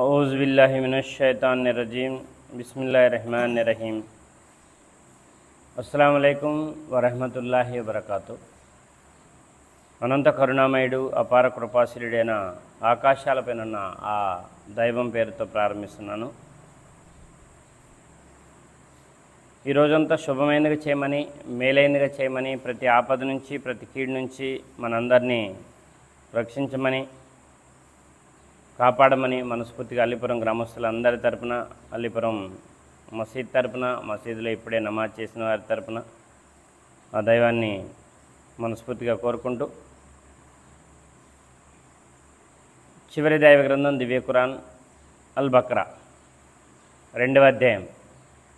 अज़बिल्लिमिनशैतानरजीम बसमीम అస్సలం వరహమతుల్లాహి వబర్కాతు అనంత కరుణామయుడు అపార కృపాశీలుడైన ఆకాశాలపైన ఆ దైవం పేరుతో ప్రారంభిస్తున్నాను. ఈ రోజంతా శుభమైనదిగా చేయమని మేలైనదిగా చేయమని ప్రతి ఆపద నుంచి ప్రతి కీడు నుంచి మనందరినీ రక్షించమని కాపాడమని మనస్ఫూర్తిగా అల్లిపురం గ్రామస్తులందరి తరపున అల్లిపురం మసీద్ తరపున మసీదులో ఇప్పుడే నమాజ్ చేసిన వారి తరపున ఆ దైవాన్ని మనస్ఫూర్తిగా కోరుకుంటూ చివరి దైవ గ్రంథం దివ్య ఖురాన్ అల్ బక్రా రెండవ అధ్యాయం.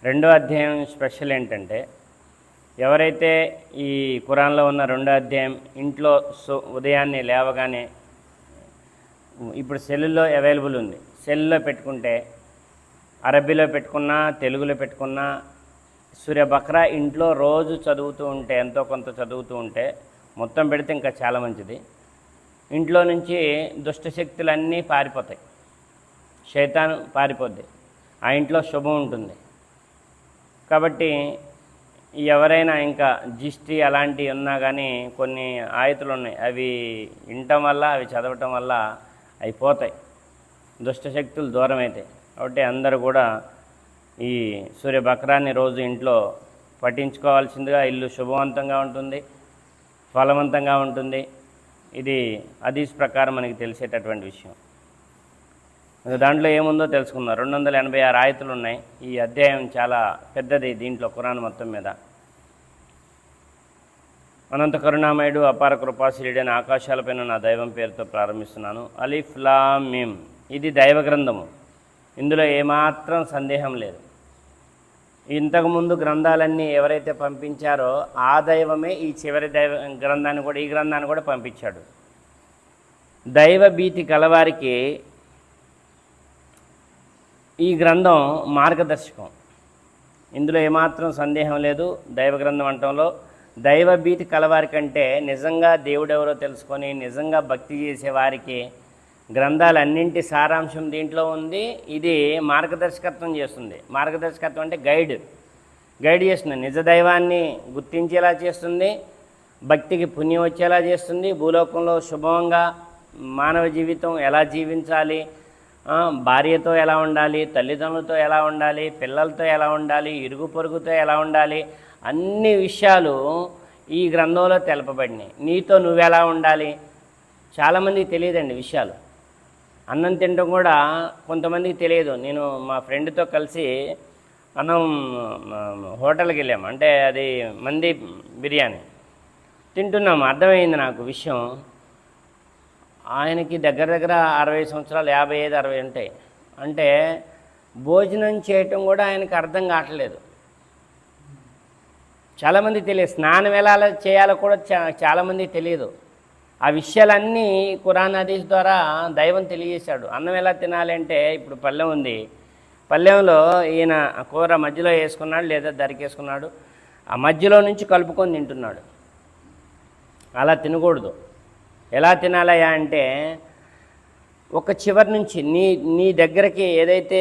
రెండవ అధ్యాయం స్పెషల్ ఏంటంటే ఎవరైతే ఈ ఖురాన్లో ఉన్న రెండో అధ్యాయం ఇంట్లో సో ఉదయాన్నే లేవగానే ఇప్పుడు సెల్లులో అవైలబుల్ ఉంది. సెల్లో పెట్టుకుంటే అరబీలో పెట్టుకున్నా తెలుగులో పెట్టుకున్నా సూర్య బక్రా ఇంట్లో రోజు చదువుతూ ఉంటే ఎంతో కొంత చదువుతూ ఉంటే మొత్తం పెడితే ఇంకా చాలా మంచిది. ఇంట్లో నుంచి దుష్టశక్తులన్నీ పారిపోతాయి. శైతాన్ పారిపోద్ది. ఆ ఇంట్లో శుభం ఉంటుంది. కాబట్టి ఎవరైనా ఇంకా జిస్టి అలాంటివి ఉన్నా కానీ కొన్ని ఆయతులు ఉన్నాయి. అవి వినటం వల్ల అవి చదవటం వల్ల అయిపోతాయి. దుష్టశక్తులు దూరం అవుతాయి కాబట్టి అందరూ కూడా ఈ సూర్య బక్రాన్ని రోజు ఇంట్లో పఠించుకోవాల్సిందిగా ఇల్లు శుభవంతంగా ఉంటుంది ఫలవంతంగా ఉంటుంది. ఇది అదీస్ ప్రకారం మనకి తెలిసేటటువంటి విషయం. దాంట్లో ఏముందో తెలుసుకుందాం. రెండు వందల ఎనభై ఆరు ఆయతులు ఉన్నాయి. ఈ అధ్యాయం చాలా పెద్దది దీంట్లో కురాన్ మొత్తం మీద. అనంత కరుణామయుడు అపార కృపాశీలుడైన ఆకాశాలపైన నా దైవం పేరుతో ప్రారంభిస్తున్నాను. అలీఫ్ లామ్ మిమ్. ఇది దైవ గ్రంథము. ఇందులో ఏమాత్రం సందేహం లేదు. ఇంతకుముందు గ్రంథాలన్నీ ఎవరైతే పంపించారో ఆ దైవమే ఈ చివరి దైవ గ్రంథాన్ని కూడా ఈ గ్రంథాన్ని కూడా పంపించాడు. దైవ భీతి కలవారికి ఈ గ్రంథం మార్గదర్శకం. ఇందులో ఏమాత్రం సందేహం లేదు. దైవ గ్రంథం అంటంలో దైవభీతి కలవారి కంటే నిజంగా దేవుడెవరో తెలుసుకొని నిజంగా భక్తి చేసేవారికి గ్రంథాలన్నింటి సారాంశం దీంట్లో ఉంది. ఇది మార్గదర్శకత్వం చేస్తుంది. మార్గదర్శకత్వం అంటే గైడ్. గైడ్ చేస్తుంది. నిజ దైవాన్ని గుర్తించేలా చేస్తుంది. భక్తికి పుణ్యం వచ్చేలా చేస్తుంది. భూలోకంలో శుభంగా మానవ జీవితం ఎలా జీవించాలి? భార్యతో ఎలా ఉండాలి? తల్లిదండ్రులతో ఎలా ఉండాలి? పిల్లలతో ఎలా ఉండాలి? ఇరుగు పొరుగుతో ఎలా ఉండాలి? అన్ని విషయాలు ఈ గ్రంథంలో తెలపబడినాయి. నీతో నువ్వెలా ఉండాలి? చాలామందికి తెలియదండి విషయాలు. అన్నం తినడం కూడా కొంతమందికి తెలియదు. నేను మా ఫ్రెండ్తో కలిసి అన్నం హోటల్కి వెళ్ళాము అంటే అది మంది బిర్యానీ. తింటున్నాము అర్థమైంది నాకు విషయం. ఆయనకి దగ్గర దగ్గర అరవై సంవత్సరాలు యాభై ఐదు అరవై ఉంటాయి. అంటే భోజనం చేయటం కూడా ఆయనకి అర్థం కావట్లేదు. చాలామంది తెలియదు. స్నానం ఎలా చేయాలో కూడా చా చాలామంది తెలియదు. ఆ విషయాలన్నీ కురాన్ హదీస్ ద్వారా దైవం తెలియజేశాడు. అన్నం ఎలా తినాలి అంటే ఇప్పుడు పళ్ళెం ఉంది. పళ్ళెంలో ఈయన కూర మధ్యలో వేసుకున్నాడు లేదా దరికేసుకున్నాడు ఆ మధ్యలో నుంచి కలుపుకొని తింటున్నాడు. అలా తినకూడదు. ఎలా తినాలయా అంటే ఒక చివరి నుంచి నీ నీ దగ్గరకి ఏదైతే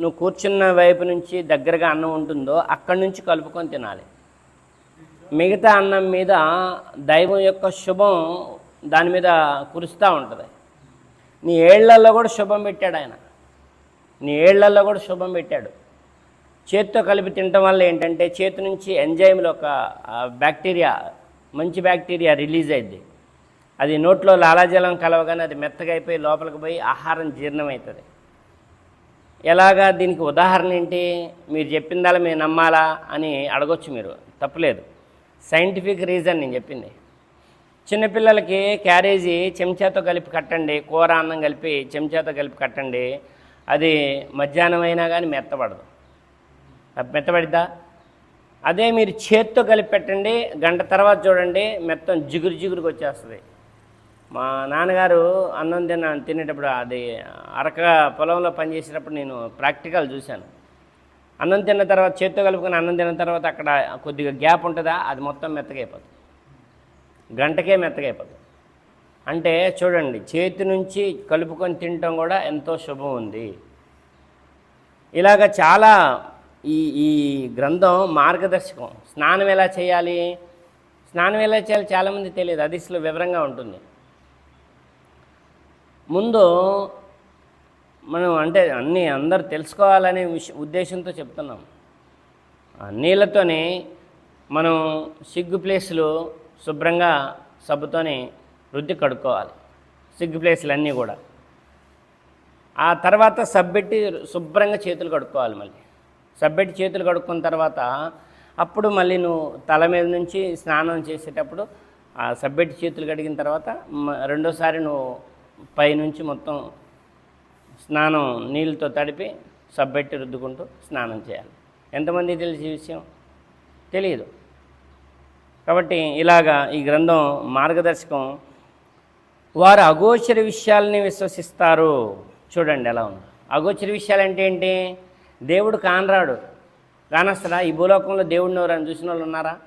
నువ్వు కూర్చున్న వైపు నుంచి దగ్గరగా అన్నం ఉంటుందో అక్కడి నుంచి కలుపుకొని తినాలి. మిగతా అన్నం మీద దైవం యొక్క శుభం దాని మీద కురుస్తూ ఉంటుంది. నీ ఏళ్ళలో కూడా శుభం పెట్టాడు ఆయన. నీ ఏళ్ళలో కూడా శుభం పెట్టాడు. చేత్తో కలిపి తినటం వల్ల ఏంటంటే చేతి నుంచి ఎంజైమ్లు ఒక బ్యాక్టీరియా మంచి బ్యాక్టీరియా రిలీజ్ అయింది అది నోట్లో లాలాజలం కలవగానే అది మెత్తగా అయిపోయి లోపలికి పోయి ఆహారం జీర్ణమవుతుంది. ఎలాగా దీనికి ఉదాహరణ ఏంటి? మీరు చెప్పిందాలా మీరు నమ్మాలా అని అడగొచ్చు మీరు. తప్పులేదు. సైంటిఫిక్ రీజన్ నేను చెప్పింది. చిన్నపిల్లలకి క్యారేజీ చెంచాతో కలిపి కట్టండి కూర అన్నం కలిపి చెంచాతో కలిపి కట్టండి అది మధ్యాహ్నం అయినా కానీ మెత్తబడదు. మెత్తబడిద్దా? అదే మీరు చేత్తో కలిపి పెట్టండి గంట తర్వాత చూడండి మెత్తం జిగురు జిగురుకు వచ్చేస్తుంది. మా నాన్నగారు అన్నం తిన్న తినేటప్పుడు అది అరక పొలంలో పనిచేసేటప్పుడు నేను ప్రాక్టికల్ చూశాను. అన్నం తిన్న తర్వాత చేత్తో కలుపుకొని అన్నం తిన్న తర్వాత అక్కడ కొద్దిగా గ్యాప్ ఉంటుందా? అది మొత్తం మెత్తగా అయిపోతుంది. గంటకే మెత్తగా అంటే చూడండి చేతి నుంచి కలుపుకొని తినటం కూడా ఎంతో శుభం ఉంది. ఇలాగ చాలా ఈ ఈ గ్రంథం మార్గదర్శకం. స్నానం ఎలా చేయాలి? స్నానం ఎలా చేయాలి చాలామంది తెలియదు. అదిస్లో వివరంగా ఉంటుంది. ముందు మనం అంటే అన్నీ అందరు తెలుసుకోవాలనే ఉద్దేశంతో చెప్తున్నాం. ఆ నీళ్ళతోని మనం సిగ్గు ప్లేసులు శుభ్రంగా సబ్బుతోని రుద్ది కడుక్కోవాలి. సిగ్గు ప్లేసులు అన్నీ కూడా. ఆ తర్వాత సబ్బెట్టి శుభ్రంగా చేతులు కడుక్కోవాలి మళ్ళీ. సబ్బెట్టి చేతులు కడుక్కున్న తర్వాత అప్పుడు మళ్ళీ నువ్వు తల మీద నుంచి స్నానం చేసేటప్పుడు ఆ సబ్బెట్టి చేతులు కడిగిన తర్వాత మ- రెండోసారి నువ్వు పైనుంచి మొత్తం స్నానం నీళ్ళతో తడిపి సబ్బెట్టి రుద్దుకుంటూ స్నానం చేయాలి. ఎంతమంది తెలిసి విషయం? తెలియదు కాబట్టి ఇలాగా ఈ గ్రంథం మార్గదర్శకం వారు అగోచర విషయాల్ని విశ్వసిస్తారు. చూడండి ఎలా ఉంది. అగోచర విషయాలు అంటే ఏంటి? దేవుడు కానరాడు. కానస్తారా ఈ భూలోకంలో దేవుడిని ఎవరైనా చూసిన వాళ్ళు ఉన్నారా?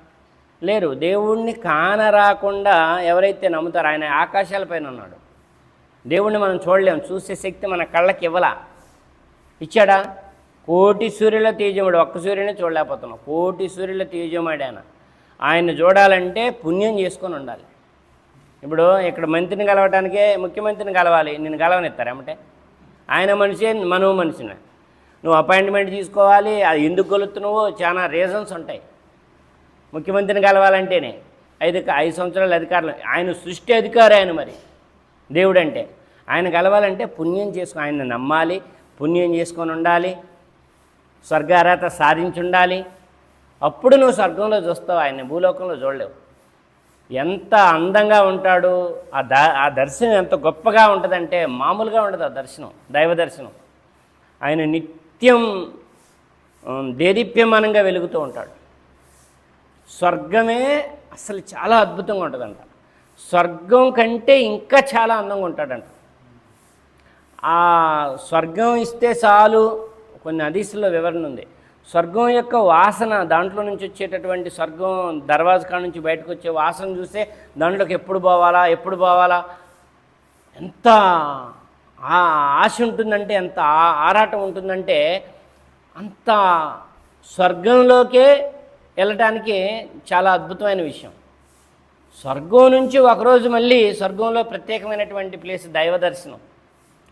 లేరు. దేవుణ్ణి కానరాకుండా ఎవరైతే నమ్ముతారో ఆయన ఆకాశాలపైన ఉన్నాడు. దేవుణ్ణి మనం చూడలేము చూసే శక్తి మన కళ్ళకి ఇవ్వలా. ఇచ్చాడా? కోటి సూర్యుల తేజముడు ఒక్క సూర్యుని చూడలేకపోతున్నాం. కోటి సూర్యుల తేజముడు ఆయన. ఆయన చూడాలంటే పుణ్యం చేసుకొని ఉండాలి. ఇప్పుడు ఇక్కడ మంత్రిని కలవటానికే ముఖ్యమంత్రిని కలవాలి. నేను కలవనిస్తారు ఏమంటే? ఆయన మనిషే మనో మనిషిని. నువ్వు అపాయింట్మెంట్ తీసుకోవాలి అది ఎందుకు కలుగుతున్నావో చాలా రీజన్స్ ఉంటాయి. ముఖ్యమంత్రిని కలవాలంటేనే ఐదు ఐదు సంవత్సరాల అధికారులు ఆయన సృష్టి అధికారి ఆయన మరి. దేవుడు అంటే ఆయన కలవాలంటే పుణ్యం చేసుకుని ఆయన నమ్మాలి పుణ్యం చేసుకొని ఉండాలి స్వర్గార్హత సాధించి ఉండాలి అప్పుడు నువ్వు స్వర్గంలో చూస్తావు ఆయన భూలోకంలో చూడలేవు. ఎంత అందంగా ఉంటాడు ఆ ద ఆ దర్శనం ఎంత గొప్పగా ఉంటుందంటే మామూలుగా ఉండదు ఆ దర్శనం దైవ దర్శనం. ఆయన నిత్యం దేదీప్యమానంగా వెలుగుతూ ఉంటాడు. స్వర్గమే అసలు చాలా అద్భుతంగా ఉంటుందంట. స్వర్గం కంటే ఇంకా చాలా అందంగా ఉంటాడంట. ఆ స్వర్గం ఇస్తే చాలు కొన్ని హదీసుల్లో వివరణ ఉంది. స్వర్గం యొక్క వాసన దాంట్లో నుంచి వచ్చేటటువంటి స్వర్గం దర్వాజకా నుంచి బయటకు వచ్చే వాసన చూస్తే దాంట్లోకి ఎప్పుడు పోవాలా ఎప్పుడు పోవాలా? ఎంత ఆ ఆశ ఉంటుందంటే ఎంత ఆరాటం ఉంటుందంటే అంత స్వర్గంలోకే వెళ్ళటానికి చాలా అద్భుతమైన విషయం. స్వర్గం నుంచి ఒకరోజు మళ్ళీ స్వర్గంలో ప్రత్యేకమైనటువంటి ప్లేస్ దైవ దర్శనం.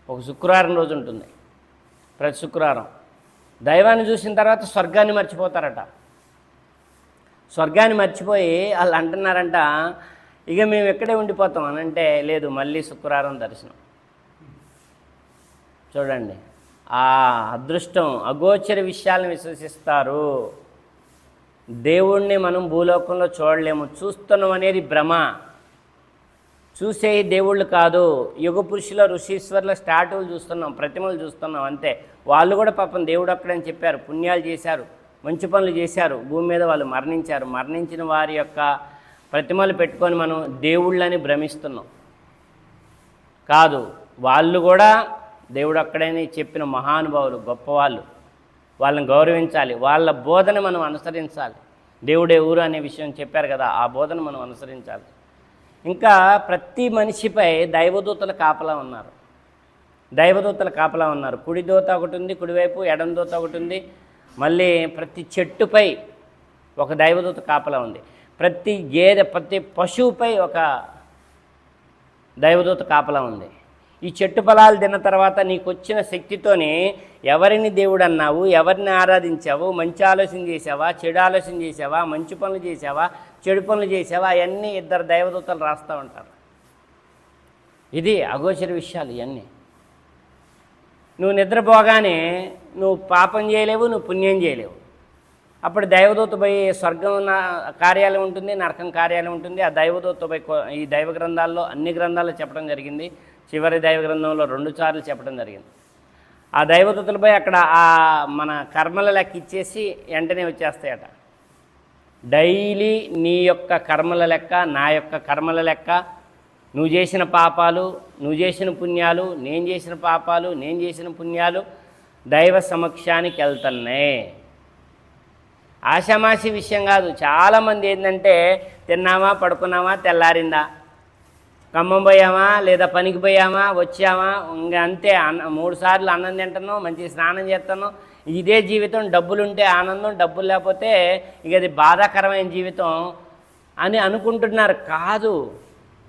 ఒక శుక్రవారం రోజు ఉంటుంది. ప్రతి శుక్రవారం. దైవాన్ని చూసిన తర్వాత స్వర్గాన్ని మర్చిపోతారట. స్వర్గాన్ని మర్చిపోయి వాళ్ళు అంటున్నారంట ఇక మేము ఎక్కడే ఉండిపోతాం. అని అంటే లేదు మళ్ళీ శుక్రవారం దర్శనం. చూడండి. ఆ అదృష్టం అగోచర విషయాలను విశ్వసిస్తారు. దేవుణ్ణి మనం భూలోకంలో చూడలేము. చూస్తున్నాం అనేది భ్రమ. చూసే దేవుళ్ళు కాదు యుగ పురుషుల ఋషీశ్వరుల స్టాట్యూలు చూస్తున్నాం ప్రతిమలు చూస్తున్నాం అంతే. వాళ్ళు కూడా పాపం దేవుడు అక్కడని చెప్పారు పుణ్యాలు చేశారు మంచి పనులు చేశారు భూమి మీద వాళ్ళు మరణించారు. మరణించిన వారి యొక్క ప్రతిమలు పెట్టుకొని మనం దేవుళ్ళని భ్రమిస్తున్నాం. కాదు వాళ్ళు కూడా దేవుడు అక్కడని చెప్పిన మహానుభావులు గొప్పవాళ్ళు. వాళ్ళని గౌరవించాలి వాళ్ళ బోధన మనం అనుసరించాలి. దేవుడే ఊరు అనే విషయం చెప్పారు కదా ఆ బోధన మనం అనుసరించాలి. ఇంకా ప్రతి మనిషిపై దైవదూతల కాపలా ఉన్నారు. దైవదూతల కాపలా ఉన్నారు. కుడి దూత ఒకటి ఉంది కుడివైపు ఎడం దూత ఒకటి ఉంది. మళ్ళీ ప్రతి చెట్టుపై ఒక దైవదూత కాపలా ఉంది. ప్రతి గేదె ప్రతి పశువుపై ఒక దైవదూత కాపలా ఉంది. ఈ చెట్టు ఫలాలు తిన్న తర్వాత నీకు వచ్చిన శక్తితోనే ఎవరిని దేవుడు అన్నావు ఎవరిని ఆరాధించావు మంచి ఆలోచన చేసావా చెడు ఆలోచన చేసావా మంచి పనులు చేసావా చెడు పనులు చేసావా? అవన్నీ ఇద్దరు దైవదూతలు రాస్తూ ఉంటారు. ఇది అగోచర విషయాలు ఇవన్నీ నువ్వు నిద్రపోగానే నువ్వు పాపం చేయలేవు నువ్వు పుణ్యం చేయలేవు. అప్పుడు దైవదూత పోయి స్వర్గం నా- కార్యాలయం ఉంటుంది నరకం కార్యాలయం ఉంటుంది. ఆ దైవదూత పోయి ఈ దైవ గ్రంథాల్లో అన్ని గ్రంథాల్లో చెప్పడం జరిగింది. చివరి దైవ గ్రంథంలో రెండు సార్లు చెప్పడం జరిగింది. ఆ దైవదూతలపై అక్కడ ఆ మన కర్మల లెక్క ఇచ్చేసి వెంటనే వచ్చేస్తాయట. డైలీ నీ యొక్క కర్మల లెక్క నా యొక్క కర్మల లెక్క. నువ్వు చేసిన పాపాలు నువ్వు చేసిన పుణ్యాలు నేను చేసిన పాపాలు నేను చేసిన పుణ్యాలు దైవ సమక్షానికి వెళ్తున్నాయి. ఆషామాషి విషయం కాదు. చాలామంది ఏంటంటే తిన్నామా పడుకున్నామా తెల్లారిందా? ఖమ్మం పోయామా లేదా పనికి పోయామా వచ్చామా? ఇంకా అంతే అన్న మూడు సార్లు అన్నం తింటాను మంచి స్నానం చేస్తాను ఇదే జీవితం డబ్బులుంటే ఆనందం డబ్బులు లేకపోతే ఇక అది బాధాకరమైన జీవితం అని అనుకుంటున్నారు. కాదు.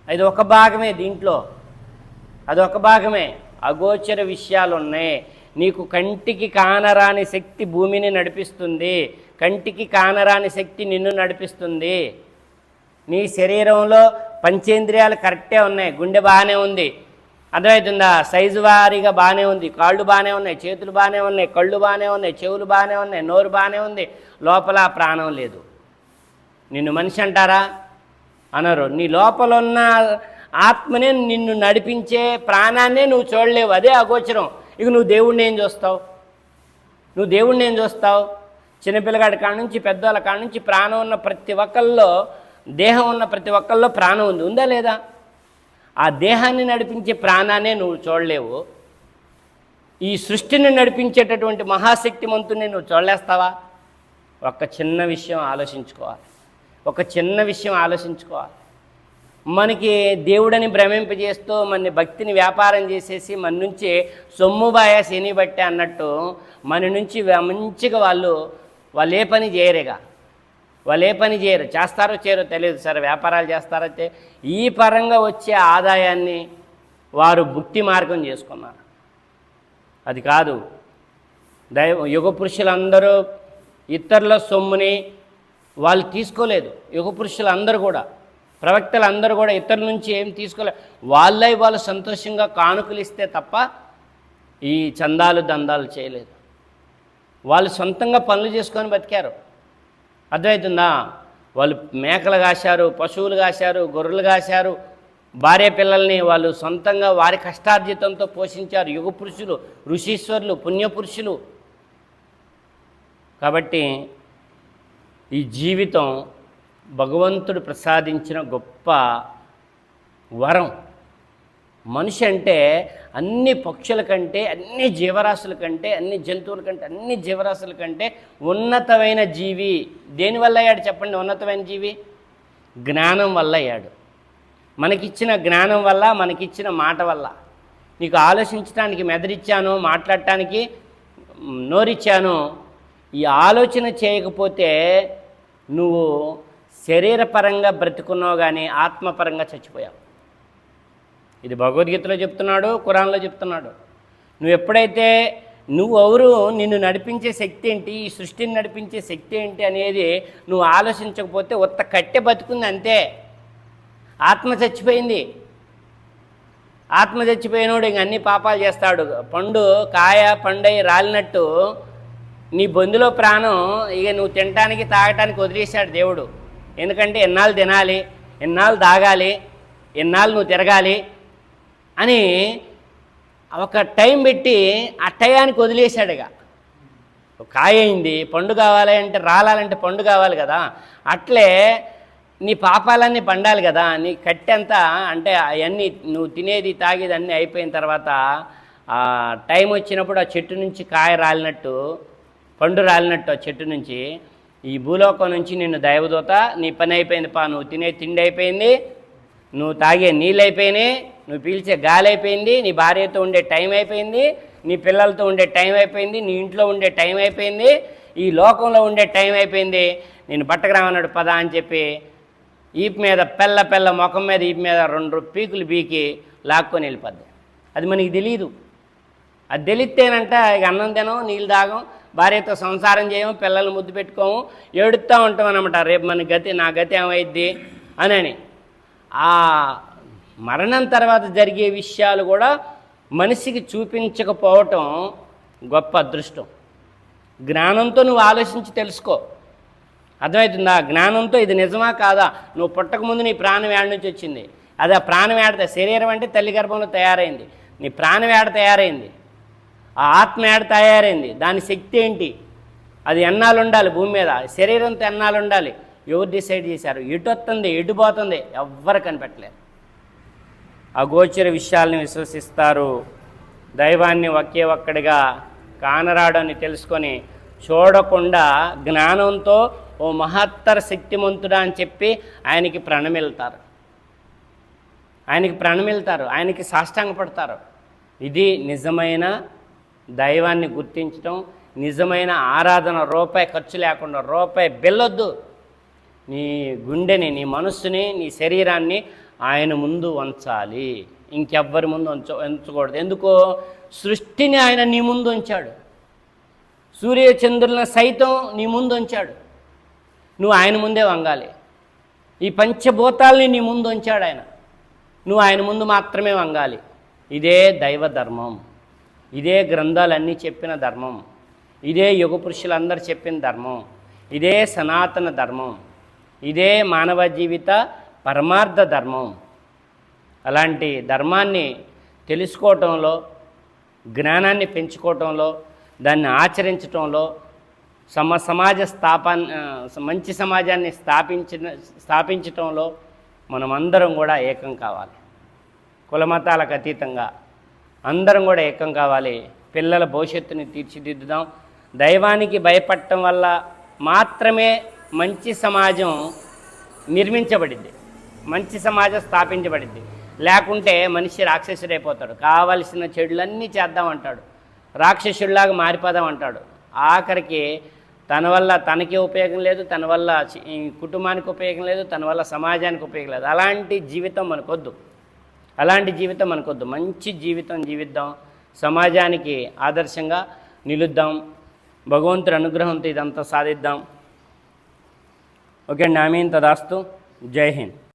అది ఒక భాగమే దీంట్లో. అది ఒక భాగమే. అగోచర విషయాలు ఉన్నాయి నీకు కంటికి కానరాని శక్తి భూమిని నడిపిస్తుంది. కంటికి కానరాని శక్తి నిన్ను నడిపిస్తుంది. నీ శరీరంలో పంచేంద్రియాలు కరెక్టే ఉన్నాయి. గుండె బాగానే ఉంది. అర్థమవుతుందా? సైజు వారీగా బాగానే ఉంది. కాళ్ళు బాగానే ఉన్నాయి. చేతులు బాగానే ఉన్నాయి. కళ్ళు బాగానే ఉన్నాయి. చెవులు బాగానే ఉన్నాయి. నోరు బాగానే ఉంది. లోపల ప్రాణం లేదు. నిన్ను మనిషి అంటారా? అనరు. నీ లోపల ఉన్న ఆత్మనే నిన్ను నడిపించే ప్రాణాన్నే నువ్వు చూడలేవు. అదే అగోచరం ఇక నువ్వు దేవుణ్ణి ఏం చూస్తావు? నువ్వు దేవుణ్ణి ఏం చూస్తావు? చిన్నపిల్లగాడి కాడ నుంచి పెద్దవాళ్ళ కాడ నుంచి ప్రాణం ఉన్న ప్రతి ఒక్కళ్ళలో దేహం ఉన్న ప్రతి ఒక్కళ్ళలో ప్రాణం ఉంది. ఉందా లేదా? ఆ దేహాన్ని నడిపించే ప్రాణాన్ని నువ్వు చూడలేవు. ఈ సృష్టిని నడిపించేటటువంటి మహాశక్తిమంతుని నువ్వు చూడలేస్తావా? ఒక చిన్న విషయం ఆలోచించుకోవాలి. ఒక చిన్న విషయం ఆలోచించుకోవాలి. మనకి దేవుడని భ్రమింపజేస్తూ మన భక్తిని వ్యాపారం చేసేసి మన నుంచి సొమ్ముబాయ శని బట్టే అన్నట్టు మన నుంచి మంచిగా వాళ్ళు వాళ్ళు ఏ పని చేయరుగా? వాళ్ళు ఏ పని చేయరు. చేస్తారో చేయరో తెలియదు సరే. వ్యాపారాలు చేస్తారో ఈ పరంగా వచ్చే ఆదాయాన్ని వారు భుక్తి మార్గం చేసుకున్నారు. అది కాదు. దైవ యుగ పురుషులందరూ ఇతరుల సొమ్ముని వాళ్ళు తీసుకోలేదు. యుగ పురుషులందరూ కూడా ప్రవక్తలు అందరూ కూడా ఇతరుల నుంచి ఏం తీసుకోలేదు వాళ్ళై వాళ్ళు సంతోషంగా కానుకలు ఇస్తే తప్ప ఈ చందాలు దందాలు చేయలేదు. వాళ్ళు సొంతంగా పనులు చేసుకొని బతికారు. అర్థమవుతుందా? వాళ్ళు మేకలు కాశారు పశువులు కాశారు గొర్రెలు కాశారు. భార్య పిల్లల్ని వాళ్ళు సొంతంగా వారి కష్టార్జితంతో పోషించారు. యుగ పురుషులు ఋషీశ్వరులు పుణ్యపురుషులు కాబట్టి ఈ జీవితం భగవంతుడు ప్రసాదించిన గొప్ప వరం. మనిషి అంటే అన్ని పక్షుల కంటే అన్ని జీవరాశుల కంటే అన్ని జంతువుల కంటే అన్ని జీవరాశుల కంటే ఉన్నతమైన జీవి. దేనివల్ల అయ్యాడు చెప్పండి? ఉన్నతమైన జీవి? జ్ఞానం వల్ల అయ్యాడు. మనకిచ్చిన జ్ఞానం వల్ల మనకిచ్చిన మాట వల్ల. నీకు ఆలోచించడానికి మెదడిచ్చాను మాట్లాడటానికి నోరిచ్చాను. ఈ ఆలోచన చేయకపోతే నువ్వు శరీరపరంగా బ్రతుకున్నావు కానీ ఆత్మపరంగా చచ్చిపోయావు. ఇది భగవద్గీతలో చెప్తున్నాడు ఖురాన్లో చెప్తున్నాడు. నువ్వు ఎప్పుడైతే నువ్వు ఎవరు నిన్ను నడిపించే శక్తి ఏంటి ఈ సృష్టిని నడిపించే శక్తి ఏంటి అనేది నువ్వు ఆలోచించకపోతే ఉత్త కట్టె బతుకుంది అంతే. ఆత్మ చచ్చిపోయింది. ఆత్మ చచ్చిపోయినోడు ఇంక అన్ని పాపాలు చేస్తాడు. పండు కాయ పండై రాలినట్టు నీ బొందులో ప్రాణం ఇక నువ్వు తినటానికి తాగటానికి వదిలేశాడు దేవుడు. ఎందుకంటే ఎన్నాళ్ళు తినాలి ఎన్నాళ్ళు తాగాలి ఎన్నాళ్ళు నువ్వు తిరగాలి అని ఒక టైం పెట్టి ఆ టయానికి వదిలేశాడు ఇక కాయ అయింది పండు కావాలి అంటే రాలాలంటే పండు కావాలి కదా అట్లే నీ పాపాలన్నీ పండాలి కదా నీ కట్టెంతా అంటే అవన్నీ నువ్వు తినేది తాగేది అన్నీ అయిపోయిన తర్వాత ఆ టైం వచ్చినప్పుడు ఆ చెట్టు నుంచి కాయ రాలినట్టు పండు రాలినట్టు ఆ చెట్టు నుంచి ఈ భూలోకం నుంచి నిన్ను దైవదూత నీ పని అయిపోయింది పా నువ్వు తినే తిండి అయిపోయింది నువ్వు తాగే నీళ్ళు అయిపోయినాయి నువ్వు పీల్చే గాలి అయిపోయింది నీ భార్యతో ఉండే టైం అయిపోయింది నీ పిల్లలతో ఉండే టైం అయిపోయింది నీ ఇంట్లో ఉండే టైం అయిపోయింది ఈ లోకంలో ఉండే టైం అయిపోయింది నేను బట్టకరామన్నాడు పద అని చెప్పి ఈపు మీద పెళ్ళ పెళ్ళ ముఖం మీద ఈపు మీద రెండు పీకులు బీకి లాక్కొని వెళ్ళిపోద్ది. అది మనకి తెలియదు అది తెలిస్తేనంట ఇక అన్నం తినం నీళ్ళు తాగం భార్యతో సంసారం చేయము పిల్లలు ముద్దు పెట్టుకోము ఏడుస్తూ ఉంటాం అనమాట రేపు మన గతి నా గతి ఏమైద్ది? అని అని. ఆ మరణం తర్వాత జరిగే విషయాలు కూడా మనిషికి చూపించకపోవటం గొప్ప అదృష్టం. జ్ఞానంతో నువ్వు ఆలోచించి తెలుసుకో. అర్థమవుతుందా? జ్ఞానంతో ఇది నిజమా కాదా? నువ్వు పుట్టకముందు నీ ప్రాణం ఏడ నుంచి వచ్చింది. అది ఆ ప్రాణం ఏడ శరీరం అంటే తల్లి గర్భంలో తయారైంది. నీ ప్రాణం ఏడ తయారైంది. ఆ ఆత్మ ఏడ తయారైంది. దాని శక్తి ఏంటి? అది ఎన్నాళ్ళు ఉండాలి భూమి మీద? శరీరంతో ఎన్నాళ్ళు ఉండాలి? ఎవరు డిసైడ్ చేశారు? ఎటు వస్తుంది ఎటు పోతుంది ఎవ్వరు కనిపెట్టలేరు అగోచర విషయాల్ని విశ్వసిస్తారు. దైవాన్ని ఒకే ఒక్కడిగా కానరాడని తెలుసుకొని చూడకుండా జ్ఞానంతో ఓ మహత్తర శక్తిమంతుడా అని చెప్పి ఆయనకి ప్రణమిల్తారు. ఆయనకి ప్రణమిల్తారు. ఆయనకి సాష్టాంగపడతారు. ఇది నిజమైన దైవాన్ని గుర్తించడం నిజమైన ఆరాధన రూపాయి ఖర్చు లేకుండా రూపాయి బెల్లొద్దు. నీ గుండెని నీ మనస్సుని నీ శరీరాన్ని ఆయన ముందు వంచాలి. ఇంకెవ్వరి ముందు ఉంచ ఉంచకూడదు ఎందుకో సృష్టిని ఆయన నీ ముందు ఉంచాడు. సూర్యచంద్రులను సైతం నీ ముందు ఉంచాడు. నువ్వు ఆయన ముందే వంగాలి. ఈ పంచభూతాల్ని నీ ముందు ఉంచాడు ఆయన. నువ్వు ఆయన ముందు మాత్రమే వంగాలి. ఇదే దైవ ధర్మం. ఇదే గ్రంథాలన్నీ చెప్పిన ధర్మం. ఇదే యుగ పురుషులందరూ చెప్పిన ధర్మం. ఇదే సనాతన ధర్మం. ఇదే మానవ జీవిత పరమార్థ ధర్మం. అలాంటి ధర్మాన్ని తెలుసుకోవటంలో జ్ఞానాన్ని పెంచుకోవటంలో దాన్ని ఆచరించటంలో సమ సమాజ స్థాపన మంచి సమాజాన్ని స్థాపించిన స్థాపించటంలో మనమందరం కూడా ఏకం కావాలి. కులమతాలకు అతీతంగా అందరం కూడా ఏకం కావాలి. పిల్లల భవిష్యత్తుని తీర్చిదిద్దుదాం. దైవానికి భయపడటం వల్ల మాత్రమే మంచి సమాజం నిర్మించబడింది. మంచి సమాజం స్థాపించబడింది. లేకుంటే మనిషి రాక్షసుడైపోతాడు. కావలసిన చెడులన్నీ చేద్దామంటాడు. రాక్షసుడిలాగా మారిపోదాం అంటాడు ఆఖరికి తన వల్ల తనకి ఉపయోగం లేదు తన వల్ల ఈ కుటుంబానికి ఉపయోగం లేదు తన వల్ల సమాజానికి ఉపయోగం లేదు. అలాంటి జీవితం మనకొద్దు. అలాంటి జీవితం మనకొద్దు. మంచి జీవితం జీవిద్దాం. సమాజానికి ఆదర్శంగా నిలుద్దాం. భగవంతుడి అనుగ్రహంతో ఇదంతా సాధిద్దాం. ఓకే అండి. ఆమె తదాస్తు. జై హింద్.